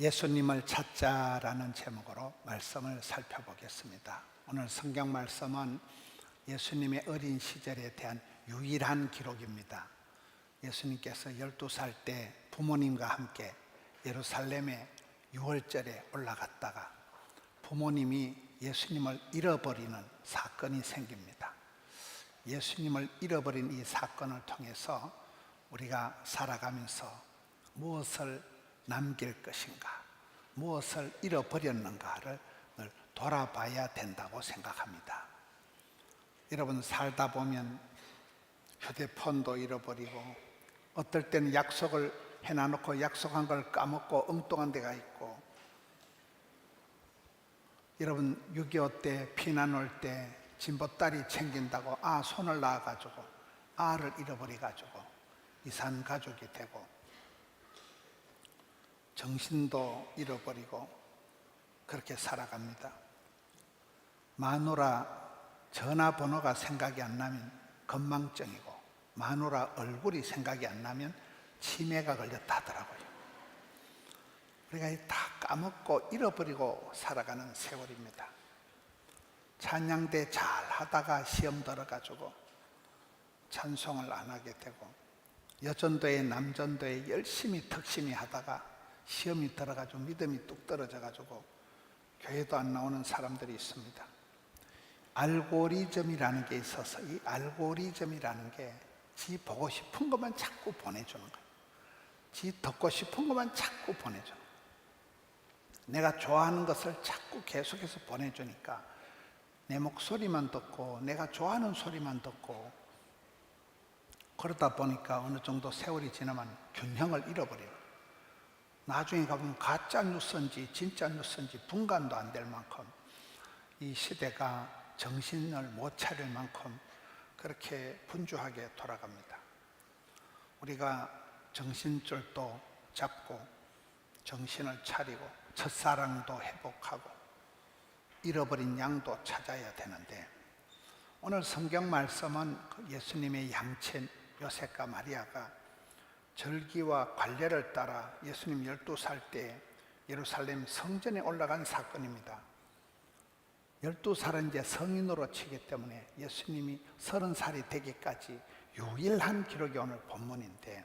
예수님을 찾자라는 제목으로 말씀을 살펴보겠습니다. 오늘 성경 말씀은 예수님의 어린 시절에 대한 유일한 기록입니다. 예수님께서 12살 때 부모님과 함께 예루살렘에 6월절에 올라갔다가 부모님이 예수님을 잃어버리는 사건이 생깁니다. 예수님을 잃어버린 이 사건을 통해서 우리가 살아가면서 무엇을 남길 것인가, 무엇을 잃어버렸는가를 늘 돌아봐야 된다고 생각합니다. 여러분 살다 보면 휴대폰도 잃어버리고 어떨 때는 약속을 해놔놓고 약속한 걸 까먹고 엉뚱한 데가 있고 여러분 6.25 때 피난 올 때 진보딸이 챙긴다고 아 손을 놔가지고 아를 잃어버려가지고 이산 가족이 되고 정신도 잃어버리고 그렇게 살아갑니다. 마누라 전화번호가 생각이 안 나면 건망증이고 마누라 얼굴이 생각이 안 나면 치매가 걸렸다 하더라고요. 우리가 다 까먹고 잃어버리고 살아가는 세월입니다. 찬양대 잘 하다가 시험 들어가지고 찬송을 안 하게 되고 여전도에 남전도에 열심히 특심히 하다가 시험이 들어가지고 믿음이 뚝 떨어져가지고 교회도 안 나오는 사람들이 있습니다. 알고리즘이라는 게 있어서 이 알고리즘이라는 게 지 보고 싶은 것만 자꾸 보내주는 거예요. 지 듣고 싶은 것만 자꾸 보내줘. 내가 좋아하는 것을 자꾸 계속해서 보내주니까 내 목소리만 듣고 내가 좋아하는 소리만 듣고 그러다 보니까 어느 정도 세월이 지나면 균형을 잃어버려요. 나중에 가보면 가짜 뉴스인지 진짜 뉴스인지 분간도 안 될 만큼 이 시대가 정신을 못 차릴 만큼 그렇게 분주하게 돌아갑니다. 우리가 정신줄도 잡고 정신을 차리고 첫사랑도 회복하고 잃어버린 양도 찾아야 되는데 오늘 성경 말씀은 그 예수님의 양체 요셉과 마리아가 절기와 관례를 따라 예수님 12살 때 예루살렘 성전에 올라간 사건입니다. 12살은 이제 성인으로 치기 때문에 예수님이 30살이 되기까지 유일한 기록이 오늘 본문인데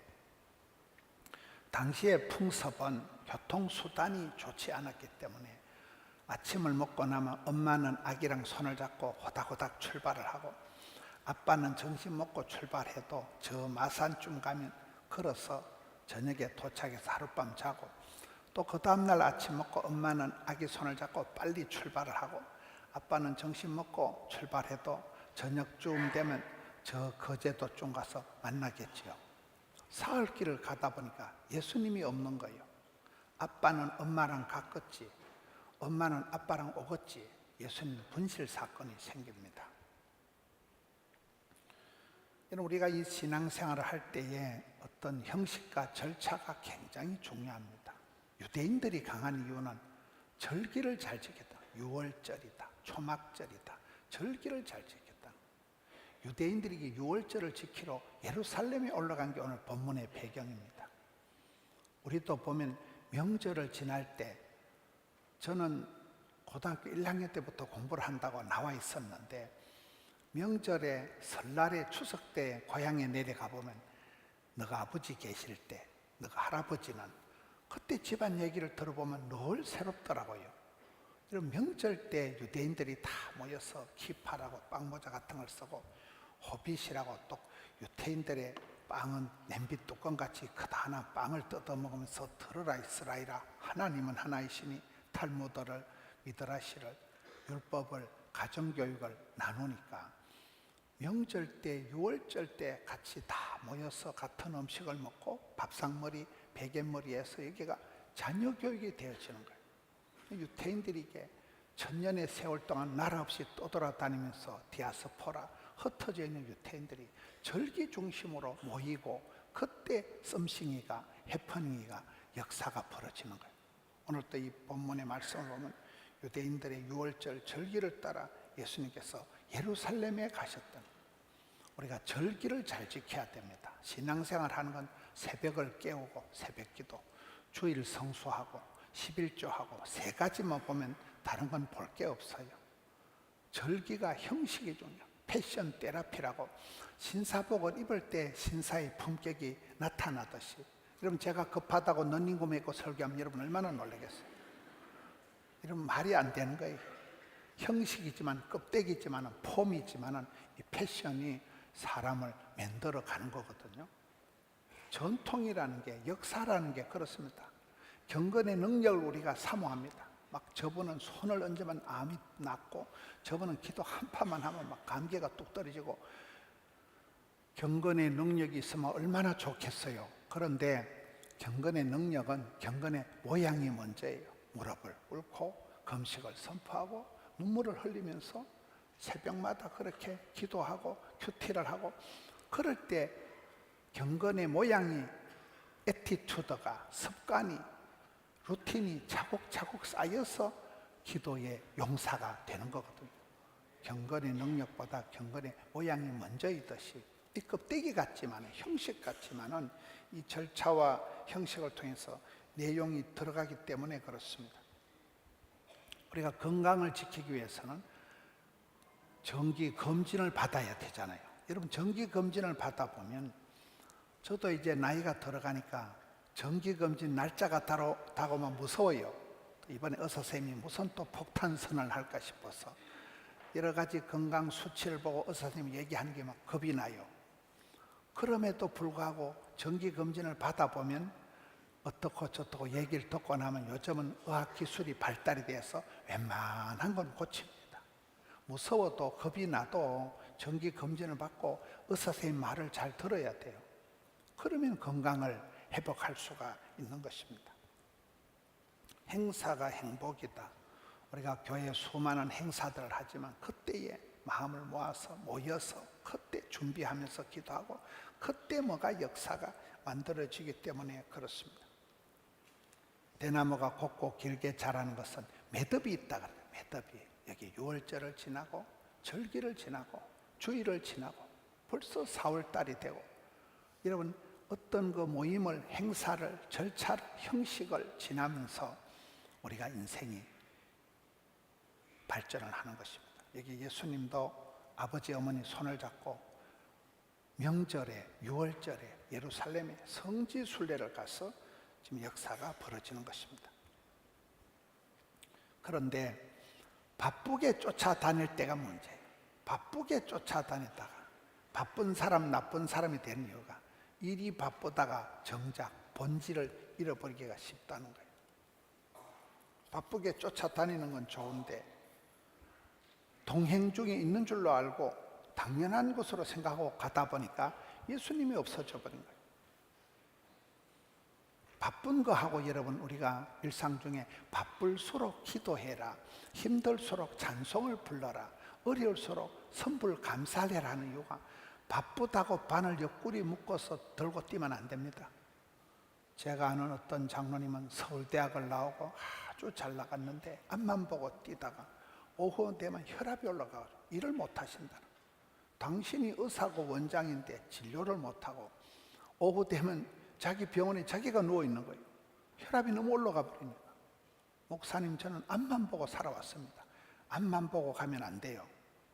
당시의 풍습은 교통수단이 좋지 않았기 때문에 아침을 먹고 나면 엄마는 아기랑 손을 잡고 호닥호닥 출발을 하고 아빠는 점심 먹고 출발해도 저 마산쯤 가면 걸어서 저녁에 도착해서 하룻밤 자고 또 그 다음날 아침 먹고 엄마는 아기 손을 잡고 빨리 출발을 하고 아빠는 점심 먹고 출발해도 저녁쯤 되면 저 거제도 쯤 가서 만나겠지요. 사흘 길을 가다 보니까 예수님이 없는 거예요. 아빠는 엄마랑 갔겠지. 엄마는 아빠랑 오겠지. 예수님 분실 사건이 생깁니다. 여러분 우리가 이 신앙생활을 할 때에 어떤 형식과 절차가 굉장히 중요합니다. 유대인들이 강한 이유는 절기를 잘 지켰다. 6월절이다. 초막절이다. 절기를 잘 지켰다. 유대인들이 6월절을 지키러 예루살렘에 올라간 게 오늘 본문의 배경입니다. 우리도 보면 명절을 지날 때 저는 고등학교 1학년 때부터 공부를 한다고 나와 있었는데 명절에 설날에 추석 때 고향에 내려가 보면 너가 아버지 계실 때 너가 할아버지는 그때 집안 얘기를 들어보면 늘 새롭더라고요. 그럼 명절 때 유대인들이 다 모여서 키파라고 빵모자 같은 걸 쓰고 호빗이라고 또 유태인들의 빵은 냄비 뚜껑 같이 크다란 빵을 뜯어 먹으면서 들어라 이스라엘아 하나님은 하나이시니 탈무드를 미드라시를 율법을 가정교육을 나누니까 명절 때, 유월절 때 같이 다 모여서 같은 음식을 먹고 밥상머리, 베갯머리에서 여기가 자녀 교육이 되어지는 거예요. 유태인들이 이게 천년의 세월 동안 나라 없이 떠돌아다니면서 디아스포라 흩어져 있는 유태인들이 절기 중심으로 모이고 그때 썸싱이가 해퍼닝이가 역사가 벌어지는 거예요. 오늘 또 이 본문의 말씀을 보면 유대인들의 유월절 절기를 따라 예수님께서 예루살렘에 가셨던 우리가 절기를 잘 지켜야 됩니다. 신앙생활 하는 건 새벽을 깨우고 새벽 기도, 주일 성수하고 11조하고 세 가지만 보면 다른 건 볼 게 없어요. 절기가 형식이 중요. 패션 테라피라고 신사복을 입을 때 신사의 품격이 나타나듯이 여러분 제가 급하다고 런닝구 입고 설교하면 여러분 얼마나 놀라겠어요. 이러면 말이 안 되는 거예요. 형식이지만 껍데기지만 폼이지만 이 패션이 사람을 만들어 가는 거거든요. 전통이라는 게 역사라는 게 그렇습니다. 경건의 능력을 우리가 사모합니다. 막 저분은 손을 얹으면 암이 낫고 저분은 기도 한 파만 하면 막 감기가 뚝 떨어지고 경건의 능력이 있으면 얼마나 좋겠어요. 그런데 경건의 능력은 경건의 모양이 먼저예요. 무릎을 꿇고 금식을 선포하고 눈물을 흘리면서 새벽마다 그렇게 기도하고 큐티를 하고 그럴 때 경건의 모양이 에티튜드가 습관이 루틴이 차곡차곡 쌓여서 기도의 용사가 되는 거거든요. 경건의 능력보다 경건의 모양이 먼저이듯이 이 껍데기 같지만 형식 같지만은 이 절차와 형식을 통해서 내용이 들어가기 때문에 그렇습니다. 우리가 건강을 지키기 위해서는 정기 검진을 받아야 되잖아요. 여러분 정기 검진을 받아 보면 저도 이제 나이가 들어가니까 정기 검진 날짜가 다로, 다가오면 무서워요. 이번에 의사 선생님이 무슨 또 폭탄 선언을 할까 싶어서 여러 가지 건강 수치를 보고 의사 선생님이 얘기하는 게 막 겁이 나요. 그럼에도 불구하고 정기 검진을 받아 보면 어떻고 저떻고 얘기를 듣고 나면 요즘은 의학 기술이 발달이 돼서 웬만한 건 고칩니다. 무서워도 겁이 나도 정기 검진을 받고 의사 선생님 말을 잘 들어야 돼요. 그러면 건강을 회복할 수가 있는 것입니다. 행사가 행복이다. 우리가 교회 수많은 행사들을 하지만 그때에 마음을 모아서 모여서 그때 준비하면서 기도하고 그때 뭐가 역사가 만들어지기 때문에 그렇습니다. 대나무가 곱고 길게 자라는 것은 매듭이 있다 그래요. 매듭이 여기 6월절을 지나고 절기를 지나고 주일을 지나고 벌써 4월 달이 되고 여러분 어떤 그 모임을 행사를 절차를 형식을 지나면서 우리가 인생이 발전을 하는 것입니다. 여기 예수님도 아버지 어머니 손을 잡고 명절에 6월절에 예루살렘에 성지 순례를 가서 지금 역사가 벌어지는 것입니다. 그런데 바쁘게 쫓아다닐 때가 문제예요. 바쁘게 쫓아다녔다가 바쁜 사람 나쁜 사람이 되는 이유가 일이 바쁘다가 정작 본질을 잃어버리기가 쉽다는 거예요. 바쁘게 쫓아다니는 건 좋은데 동행 중에 있는 줄로 알고 당연한 것으로 생각하고 가다 보니까 예수님이 없어져 버린 거예요. 바쁜 거 하고 여러분 우리가 일상 중에 바쁠수록 기도해라. 힘들수록 찬송을 불러라. 어려울수록 선불 감사해라는 이유가 바쁘다고 바늘 옆구리 묶어서 들고 뛰면 안 됩니다. 제가 아는 어떤 장로님은 서울대학을 나오고 아주 잘 나갔는데 앞만 보고 뛰다가 오후 되면 혈압이 올라가고 일을 못 하신다. 당신이 의사고 원장인데 진료를 못 하고 오후 되면 자기 병원에 자기가 누워 있는 거예요. 혈압이 너무 올라가 버리니까. 목사님 저는 앞만 보고 살아왔습니다. 앞만 보고 가면 안 돼요.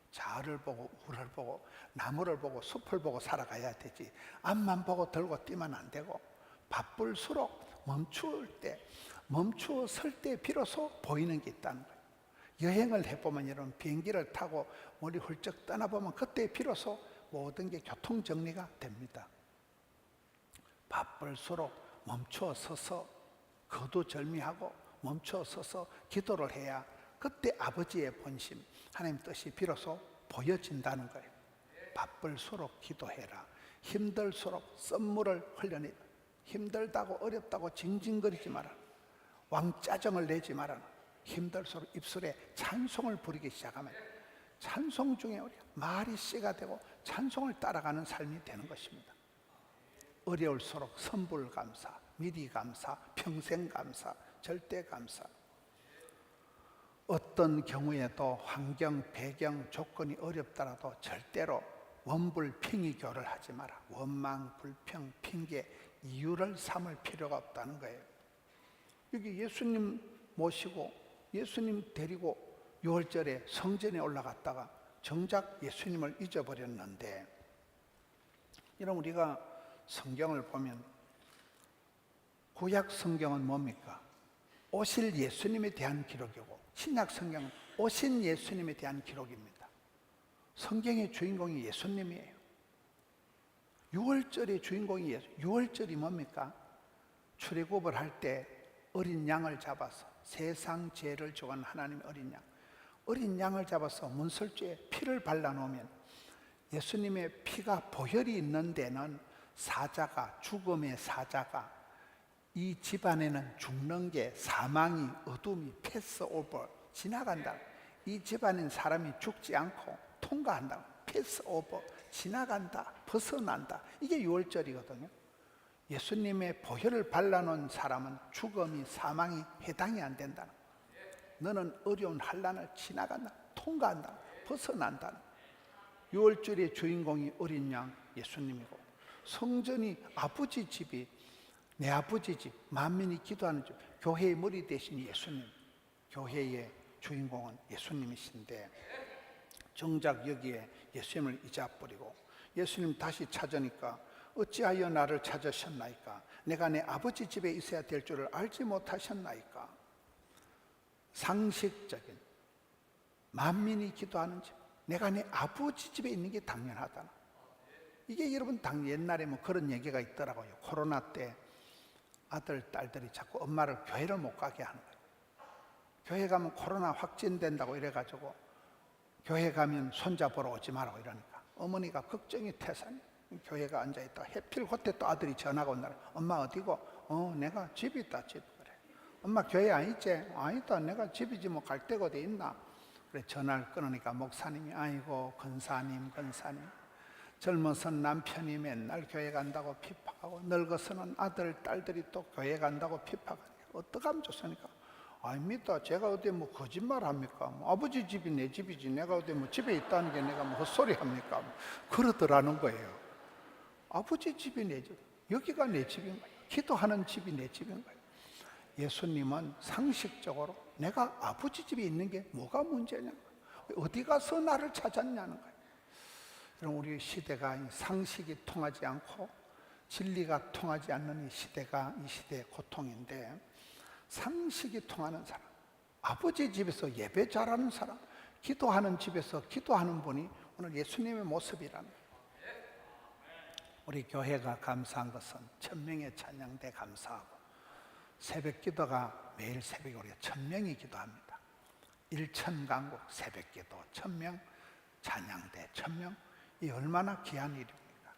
자를 보고 우를 보고 나무를 보고 숲을 보고 살아가야 되지. 앞만 보고 들고 뛰면 안 되고 바쁠수록 멈출 때 멈추어 설 때 비로소 보이는 게 있다는 거예요. 여행을 해보면 여러분 비행기를 타고 머리 훌쩍 떠나보면 그때 비로소 모든 게 교통 정리가 됩니다. 바쁠수록 멈춰 서서 거두절미하고 멈춰 서서 기도를 해야 그때 아버지의 본심, 하나님 뜻이 비로소 보여진다는 거예요. 바쁠수록 기도해라. 힘들수록 썸물을 흘려내. 힘들다고 어렵다고 징징거리지 마라. 왕짜정을 내지 마라. 힘들수록 입술에 찬송을 부리기 시작하면 찬송 중에 우리 말이 씨가 되고 찬송을 따라가는 삶이 되는 것입니다. 어려울수록 선불 감사, 미리 감사, 평생 감사, 절대 감사. 어떤 경우에도 환경, 배경, 조건이 어렵더라도 절대로 원불 핑의교를 하지 마라. 원망, 불평, 핑계, 이유를 삼을 필요가 없다는 거예요. 여기 예수님 모시고 예수님 데리고 6월절에 성전에 올라갔다가 정작 예수님을 잊어버렸는데 여러분 우리가 성경을 보면 구약 성경은 뭡니까? 오실 예수님에 대한 기록이고 신약 성경은 오신 예수님에 대한 기록입니다. 성경의 주인공이 예수님이에요. 6월절의 주인공이 예수. 6월절이 뭡니까? 출애굽을 할 때 어린 양을 잡아서 세상 죄를 죽은 하나님의 어린 양. 어린 양을 잡아서 문설주에 피를 발라 놓으면 예수님의 피가 보혈이 있는 데는 사자가 죽음의 사자가 이 집안에는 죽는 게 사망이 어둠이 패스 오버 지나간다. 이 집안엔 사람이 죽지 않고 통과한다. 패스 오버 지나간다. 벗어난다. 이게 6월절이거든요. 예수님의 보혈을 발라놓은 사람은 죽음이 사망이 해당이 안 된다. 너는 어려운 환란을 지나간다. 통과한다. 벗어난다. 6월절의 주인공이 어린 양 예수님이고 성전이 아버지 집이 내 아버지 집 만민이 기도하는 집 교회의 머리 대신 예수님 교회의 주인공은 예수님이신데 정작 여기에 예수님을 잊어버리고 예수님 다시 찾으니까 어찌하여 나를 찾으셨나이까? 내가 내 아버지 집에 있어야 될 줄을 알지 못하셨나이까? 상식적인 만민이 기도하는 집 내가 내 아버지 집에 있는 게 당연하다 이게 여러분 당 옛날에 뭐 그런 얘기가 있더라고요. 코로나 때 아들 딸들이 자꾸 엄마를 교회를 못 가게 하는 거예요. 교회 가면 코로나 확진된다고 이래가지고 교회 가면 손자 보러 오지 말라고 이러니까 어머니가 걱정이 태산이 교회가 앉아 있다. 해필 그때 또 아들이 전화가 온다 엄마 어디고? 어 내가 집 있다. 집. 그래. 엄마 교회 아니지? 아니다. 내가 집이지 뭐 갈 데가 어디 있나? 그래 전화를 끊으니까 목사님이 아이고 권사님 권사님 젊어선 남편이 맨날 교회 간다고 핍박하고 늙어서는 아들 딸들이 또 교회 간다고 핍박하니까 어떡하면 좋습니까? 아닙니다. 제가 어디 뭐 거짓말 합니까? 뭐 아버지 집이 내 집이지. 내가 어디 뭐 집에 있다는 게 내가 뭐 헛소리 합니까? 뭐 그러더라는 거예요. 아버지 집이 내 집. 여기가 내 집인 거예요. 기도하는 집이 내 집인 거예요. 예수님은 상식적으로 내가 아버지 집에 있는 게 뭐가 문제냐? 어디 가서 나를 찾았냐는 거예요. 그럼 우리 시대가 이 상식이 통하지 않고 진리가 통하지 않는 이 시대가 이 시대의 고통인데 상식이 통하는 사람, 아버지 집에서 예배 잘하는 사람, 기도하는 집에서 기도하는 분이 오늘 예수님의 모습이라는. 우리 교회가 감사한 것은 천명의 찬양대 감사하고 새벽 기도가 매일 새벽에 우리가 천명이 기도합니다. 일천 강국 새벽 기도, 천명 찬양대, 천명 이 얼마나 귀한 일입니까?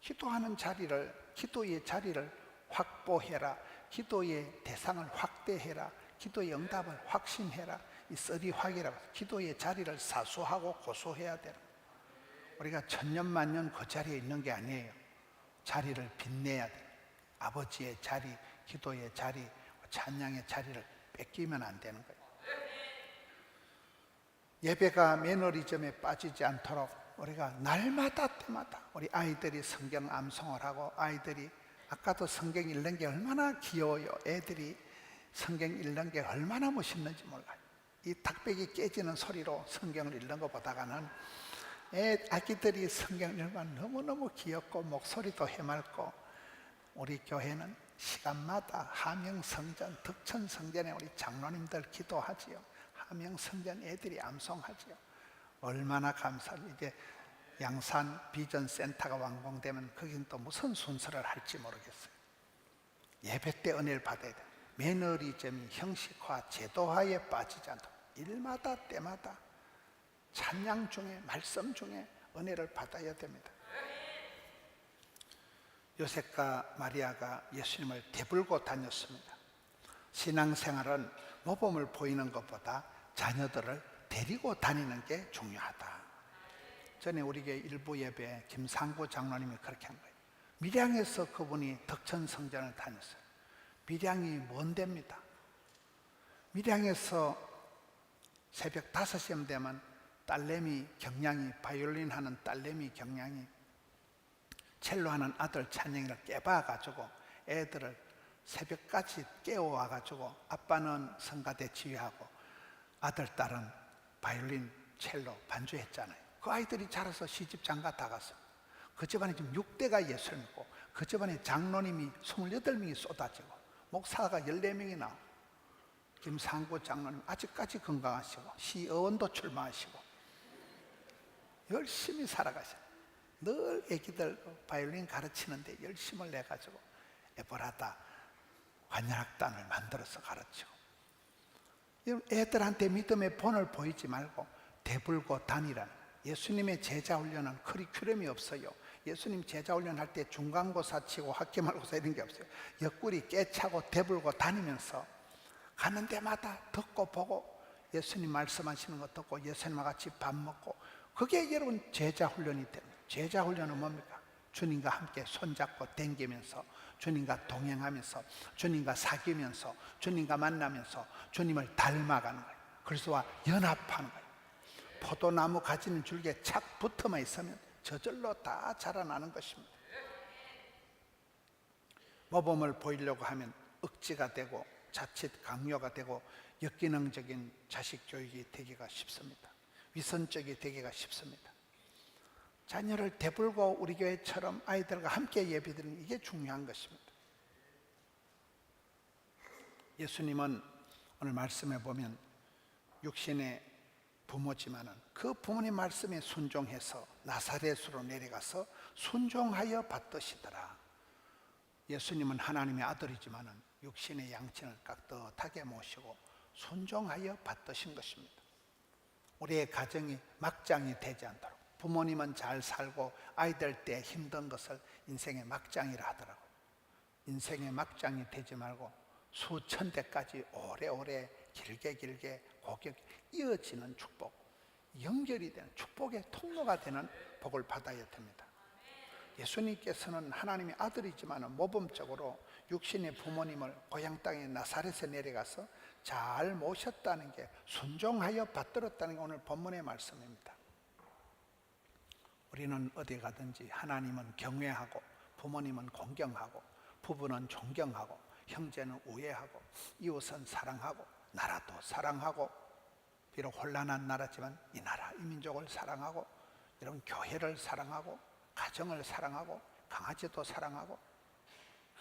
기도하는 자리를 기도의 자리를 확보해라. 기도의 대상을 확대해라. 기도의 응답을 확신해라. 이 쓰리 확이라고 기도의 자리를 사수하고 고소해야 되는 우리가 천년만년 그 자리에 있는 게 아니에요. 자리를 빛내야 돼. 아버지의 자리, 기도의 자리, 찬양의 자리를 뺏기면 안 되는 거예요. 예배가 매너리즘에 빠지지 않도록 우리가 날마다 때마다 우리 아이들이 성경 암송을 하고 아이들이 아까도 성경 읽는 게 얼마나 귀여워요. 애들이 성경 읽는 게 얼마나 멋있는지 몰라요. 이 닭배기 깨지는 소리로 성경을 읽는 것보다가는 애 아기들이 성경 읽으면 너무너무 귀엽고 목소리도 해맑고 우리 교회는 시간마다 하명성전, 덕천성전에 우리 장로님들 기도하지요. 하명성전 애들이 암송하지요. 얼마나 감사를 이제 양산 비전 센터가 완공되면 거긴 또 무슨 순서를 할지 모르겠어요. 예배 때 은혜를 받아야 돼. 매너리즘이 형식화, 제도화에 빠지지 않도록 일마다 때마다 찬양 중에 말씀 중에 은혜를 받아야 됩니다. 요셉과 마리아가 예수님을 대불고 다녔습니다. 신앙생활은 모범을 보이는 것보다 자녀들을 데리고 다니는 게 중요하다. 전에 우리 교회 일부 예배 김상구 장로님이 그렇게 한 거예요. 밀양에서 그분이 덕천 성전을 다녔어요. 밀양이 먼 데입니다. 밀양에서 새벽 5시쯤 되면 딸내미 경량이 바이올린 하는 딸내미 경량이 첼로 하는 아들 찬영이를 깨봐 가지고 애들을 새벽까지 깨워와 가지고 아빠는 성가대 지휘하고 아들 딸은 바이올린 첼로 반주했잖아요. 그 아이들이 자라서 시집 장가 다 갔어요. 그 집안에 지금 6대가 예수를 믿고 그 집안에 장로님이 28명이 쏟아지고 목사가 14명이 나오고 김상구 장로님 아직까지 건강하시고 시의원도 출마하시고 열심히 살아가셔. 늘 애기들 바이올린 가르치는데 열심을 내가지고 에보라다 환연학단을 만들어서 가르치고 애들한테 믿음의 본을 보이지 말고 대불고 거예요. 예수님의 제자 훈련은 커리큘럼이 없어요. 예수님 제자 훈련할 때 중간고사 치고 학기말고사 이런 게 없어요. 옆구리 깨차고 대불고 다니면서 가는 데마다 듣고 보고 예수님 말씀하시는 거 듣고 예수님과 같이 밥 먹고 그게 여러분 제자 훈련이 됩니다. 제자 훈련은 뭡니까? 주님과 함께 손잡고 댕기면서 주님과 동행하면서 주님과 사귀면서 주님과 만나면서 주님을 닮아가는 거예요. 그리스도와 연합하는 거예요. 포도나무 가지는 줄기에 착 붙어만 있으면 저절로 다 자라나는 것입니다. 모범을 보이려고 하면 억지가 되고 자칫 강요가 되고 역기능적인 자식 교육이 되기가 쉽습니다. 위선적이 되기가 쉽습니다. 자녀를 대불고 우리 교회처럼 아이들과 함께 예배드리는 이게 중요한 것입니다. 예수님은 오늘 말씀에 보면 육신의 부모지만은 그 부모님 말씀에 순종해서 나사렛으로 내려가서 순종하여 받드시더라. 예수님은 하나님의 아들이지만은 육신의 양친을 깍듯하게 모시고 순종하여 받드신 것입니다. 우리의 가정이 막장이 되지 않도록 부모님은 잘 살고 아이들 때 힘든 것을 인생의 막장이라 하더라고. 인생의 막장이 되지 말고 수천 대까지 오래오래 길게 길게 고격 이어지는 축복, 연결이 되는 축복의 통로가 되는 복을 받아야 됩니다. 예수님께서는 하나님의 아들이지만 모범적으로 육신의 부모님을 고향 땅에 나사렛에 내려가서 잘 모셨다는 게 순종하여 받들었다는 게 오늘 본문의 말씀입니다. 우리는 어디 가든지 하나님은 경외하고 부모님은 공경하고 부부는 존경하고 형제는 우애하고 이웃은 사랑하고 나라도 사랑하고 비록 혼란한 나라지만 이 나라 이 민족을 사랑하고 이런 교회를 사랑하고 가정을 사랑하고 강아지도 사랑하고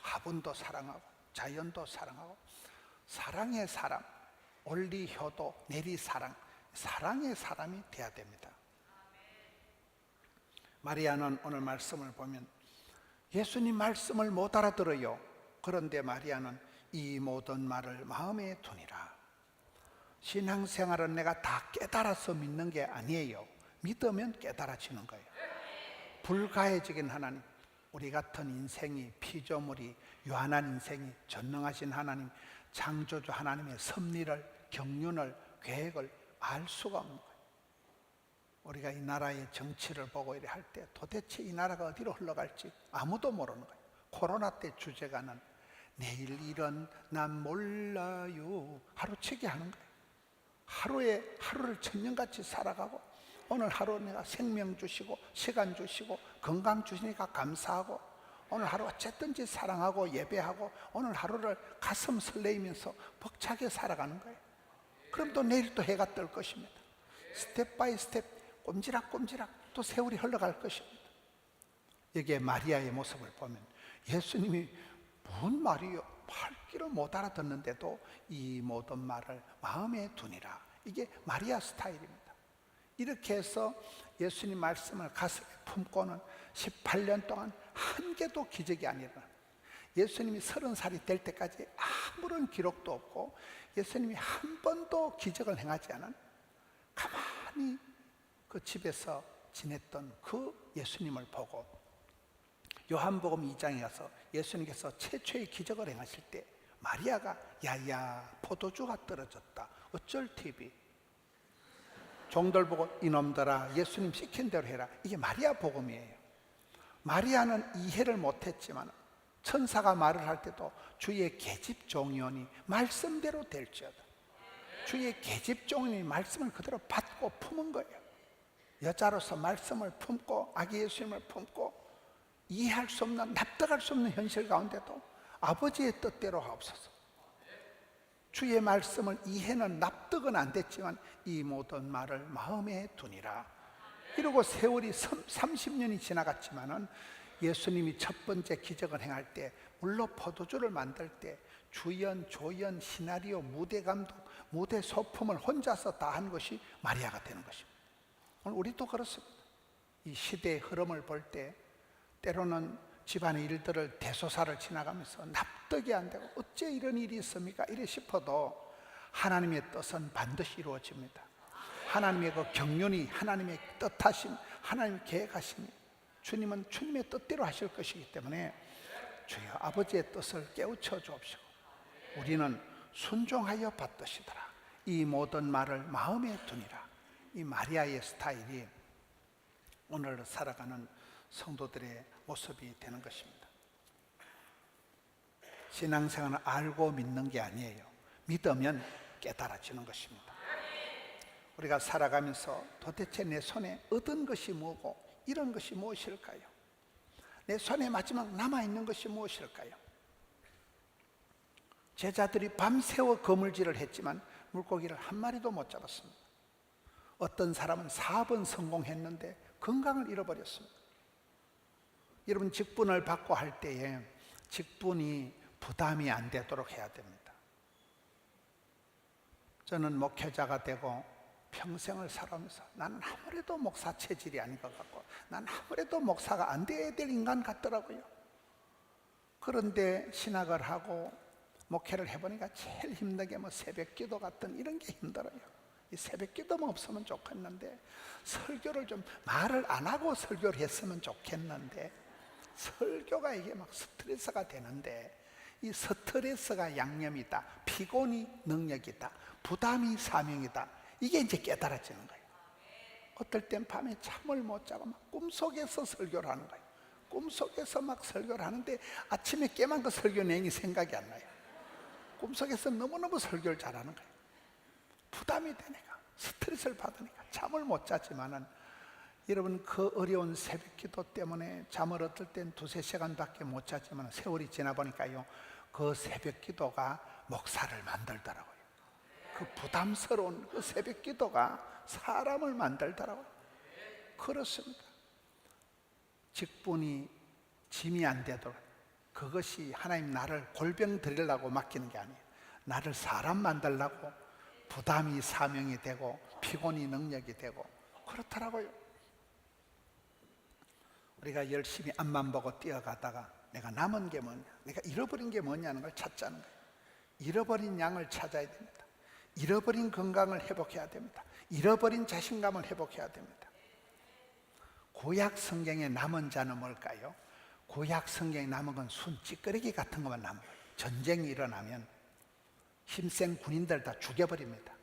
화분도 사랑하고 자연도 사랑하고 사랑의 사람 올리 효도 내리 사랑 사랑의 사람이 돼야 됩니다. 마리아는 오늘 말씀을 보면 예수님 말씀을 못 알아들어요. 그런데 마리아는 이 모든 말을 마음에 두니라. 신앙생활은 내가 다 깨달아서 믿는 게 아니에요. 믿으면 깨달아지는 거예요. 불가해적인 하나님, 우리 같은 인생이 피조물이 유한한 인생이 전능하신 하나님, 창조주 하나님의 섭리를 경륜을 계획을 알 수가 없는 거예요. 우리가 이 나라의 정치를 보고 이래 할 때 도대체 이 나라가 어디로 흘러갈지 아무도 모르는 거예요. 코로나 때 주제가는 내일 일은 난 몰라요. 하루치기 하는 거예요. 하루에 하루를 천년같이 살아가고 오늘 하루 내가 생명 주시고 시간 주시고 건강 주시니까 감사하고 오늘 하루 어쨌든지 사랑하고 예배하고 오늘 하루를 가슴 설레이면서 벅차게 살아가는 거예요. 그럼 또 내일 또 해가 뜰 것입니다. 스텝 바이 스텝 꼼지락꼼지락 또 세월이 흘러갈 것입니다. 여기에 마리아의 모습을 보면 예수님이 뭔 말이요? 팔기를 못 알아듣는데도 이 모든 말을 마음에 두니라. 이게 마리아 스타일입니다. 이렇게 해서 예수님 말씀을 가슴에 품고는 18년 동안 한 개도 기적이 아니라 예수님이 서른 살이 될 때까지 아무런 기록도 없고 예수님이 한 번도 기적을 행하지 않은 가만히 그 집에서 지냈던 그 예수님을 보고 요한복음 2장에 가서 예수님께서 최초의 기적을 행하실 때 마리아가 야야 포도주가 떨어졌다. 어쩔 TV 종들 보고 이놈들아 예수님 시킨 대로 해라. 이게 마리아 복음이에요. 마리아는 이해를 못했지만 천사가 말을 할 때도 주의 계집 종이오니 말씀대로 될지어다. 주의 계집 종이니 말씀을 그대로 받고 품은 거예요 여자로서 말씀을 품고 아기 예수님을 품고 이해할 수 없는 납득할 수 없는 현실 가운데도 아버지의 뜻대로 하옵소서. 주의 말씀을 이해는 납득은 안 됐지만 이 모든 말을 마음에 두니라. 이러고 세월이 30년이 지나갔지만은 예수님이 첫 번째 기적을 행할 때 물로 포도주를 만들 때 주연, 조연, 시나리오, 무대 감독, 무대 소품을 혼자서 다 한 것이 마리아가 되는 것입니다. 오늘 우리도 그렇습니다. 이 시대의 흐름을 볼 때 때로는 집안의 일들을 대소사를 지나가면서 납득이 안 되고 어째 이런 일이 있습니까? 이래 싶어도 하나님의 뜻은 반드시 이루어집니다. 하나님의 그 경륜이 하나님의 뜻하심, 하나님의 계획하심이 주님은 주님의 뜻대로 하실 것이기 때문에 주여 아버지의 뜻을 깨우쳐 주옵시고 우리는 순종하여 받듯이더라. 이 모든 말을 마음에 두니라. 이 마리아의 스타일이 오늘 살아가는 성도들의 모습이 되는 것입니다. 신앙생활은 알고 믿는 게 아니에요. 믿으면 깨달아지는 것입니다. 우리가 살아가면서 도대체 내 손에 얻은 것이 뭐고 이런 것이 무엇일까요? 내 손에 마지막 남아있는 것이 무엇일까요? 제자들이 밤새워 거물질을 했지만 물고기를 한 마리도 못 잡았습니다. 어떤 사람은 사업은 성공했는데 건강을 잃어버렸습니다. 여러분 직분을 받고 할 때에 직분이 부담이 안 되도록 해야 됩니다. 저는 목회자가 되고 평생을 살아오면서 나는 아무래도 목사 체질이 아닌 것 같고 난 아무래도 목사가 안 돼야 될 인간 같더라고요. 그런데 신학을 하고 목회를 해보니까 제일 힘든 게 뭐 새벽 기도 같은 이런 게 힘들어요. 이 새벽 기도만 없으면 좋겠는데 설교를 좀 말을 안 하고 설교를 했으면 좋겠는데 설교가 이게 막 스트레스가 되는데 이 스트레스가 양념이다. 피곤이 능력이다. 부담이 사명이다. 이게 이제 깨달아지는 거예요. 어떨 땐 밤에 잠을 못 자고 막 꿈속에서 설교를 하는 거예요. 꿈속에서 막 설교를 하는데 아침에 깨만 그 설교 내용이 생각이 안 나요. 꿈속에서 너무너무 설교를 잘하는 거예요. 부담이 되니까 스트레스를 받으니까 잠을 못 자지만은 여러분 그 어려운 새벽 기도 때문에 잠을 어떨 땐 두세 시간밖에 못 자지만 세월이 지나 보니까요 그 새벽 기도가 목사를 만들더라고요. 그 부담스러운 그 새벽 기도가 사람을 만들더라고요. 그렇습니다. 직분이 짐이 안 되도록 그것이 하나님 나를 골병 들이려고 맡기는 게 아니에요. 나를 사람 만들려고 부담이 사명이 되고 피곤이 능력이 되고 그렇더라고요 우리가 열심히 앞만 보고 뛰어가다가 내가 남은 게 뭐냐, 내가 잃어버린 게 뭐냐는 걸 찾자는 거예요. 잃어버린 양을 찾아야 됩니다. 잃어버린 건강을 회복해야 됩니다. 잃어버린 자신감을 회복해야 됩니다. 고약 성경에 남은 자는 뭘까요? 고약 성경에 남은 건 순 찌끄레기 같은 것만 거예요. 전쟁이 일어나면 힘센 군인들 다 죽여버립니다.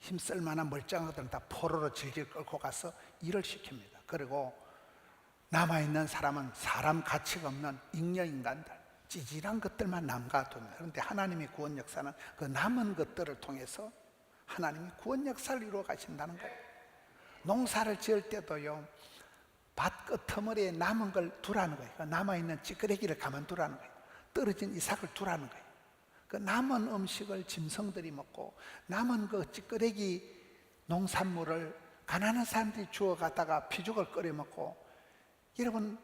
힘쓸 만한 멀쩡한 것들은 다 포로로 질질 끌고 가서 일을 시킵니다. 그리고 남아있는 사람은 사람 가치가 없는 잉여인간들, 찌질한 것들만 남가둡니다. 그런데 하나님의 구원 역사는 그 남은 것들을 통해서 하나님이 구원 역사를 이루어 가신다는 거예요. 농사를 지을 때도요, 밭 끝머리에 남은 걸 두라는 거예요. 그 남아있는 찌끄레기를 가만 두라는 거예요. 떨어진 이삭을 두라는 거예요. 그 남은 음식을 짐승들이 먹고 남은 그 찌끄레기 농산물을 가난한 사람들이 주워 갖다가 피죽을 끓여 먹고 여러분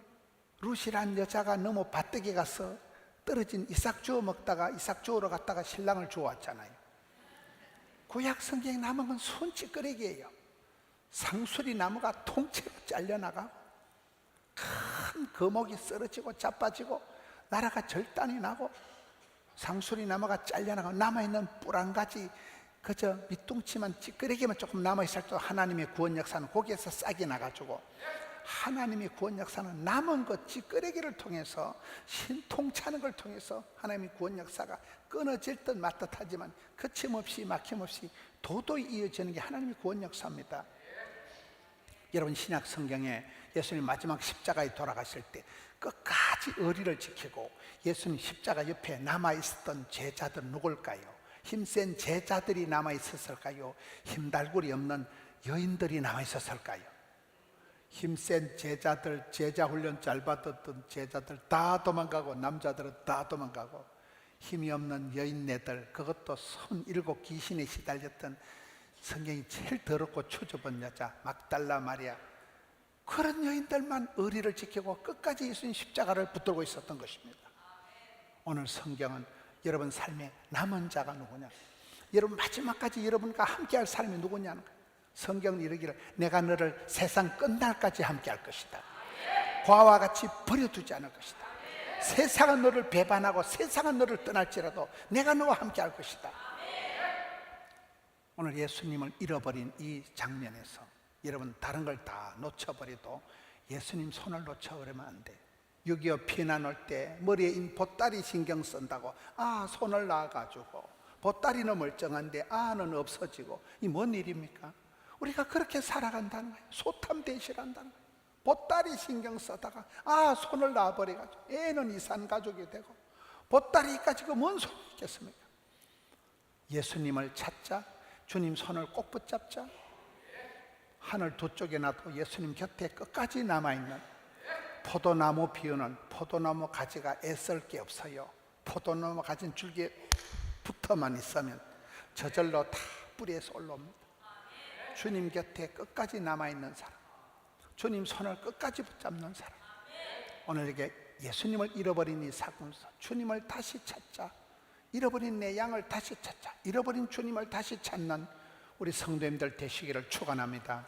루시란 여자가 너무 밭떡에 가서 떨어진 이삭 주워 먹다가 이삭 주우러 갔다가 신랑을 주워왔잖아요. 구약 성경에 남은 건 손찌끄레기예요. 상수리 나무가 통째로 잘려나가고 큰 거목이 쓰러지고 자빠지고 나라가 절단이 나고 상수리 나무가 잘려나가고 남아있는 뿔 한 가지 그저 밑둥치만 찌끄레기만 조금 남아있을 때 하나님의 구원 역사는 거기에서 싹이 나가지고 하나님의 구원 역사는 남은 것 찌끄레기를 통해서 신통치하는 걸 통해서 하나님의 구원 역사가 끊어질 듯 맞듯 하지만 거침없이 막힘없이 도도히 이어지는 게 하나님의 구원 역사입니다. 여러분 신약 성경에 예수님 마지막 십자가에 돌아가실 때 끝까지 의리를 지키고 예수님 십자가 옆에 남아 있었던 제자들 누굴까요? 힘센 제자들이 남아 있었을까요? 힘달굴이 없는 여인들이 남아 있었을까요? 힘센 제자들, 제자 훈련 잘 받았던 제자들 다 도망가고 남자들은 다 도망가고 힘이 없는 여인네들 그것도 손 일곱 귀신에 시달렸던 성경이 제일 더럽고 추접한 여자 막달라 마리아 그런 여인들만 의리를 지키고 끝까지 예수님 십자가를 붙들고 있었던 것입니다. 오늘 성경은 여러분 삶의 남은 자가 누구냐? 여러분 마지막까지 여러분과 함께할 삶이 누구냐는 거예요. 성경은 이르기를 내가 너를 세상 끝날까지 함께할 것이다. 과와 같이 버려두지 않을 것이다. 세상은 너를 배반하고 세상은 너를 떠날지라도 내가 너와 함께할 것이다. 오늘 예수님을 잃어버린 이 장면에서 여러분 다른 걸 다 놓쳐버려도 예수님 손을 놓쳐버리면 안 돼. 6.25 피난 올 때 머리에 인 보따리 신경 쓴다고 아 손을 놔가지고 보따리는 멀쩡한데 아는 없어지고 이 뭔 일입니까? 우리가 그렇게 살아간다는 거예요. 소탐 대실한다는 거예요. 보따리 신경 쓰다가 아 손을 놔버려가지고 애는 이산 가족이 되고 보따리 가지고 뭔 소용이 있겠습니까? 예수님을 찾자 주님 손을 꼭 붙잡자 하늘 두 쪽에 놔도 예수님 곁에 끝까지 남아있는 포도나무 비우는 포도나무 가지가 애쓸 게 없어요. 포도나무 가진 줄기에 붙어만 있으면 저절로 다 뿌리에서 올라옵니다. 주님 곁에 끝까지 남아있는 사람 주님 손을 끝까지 붙잡는 사람 오늘 이게 예수님을 잃어버린 이 사건에서 주님을 다시 찾자 잃어버린 내 양을 다시 찾자 잃어버린 주님을 다시 찾는 우리 성도님들 되시기를 축원합니다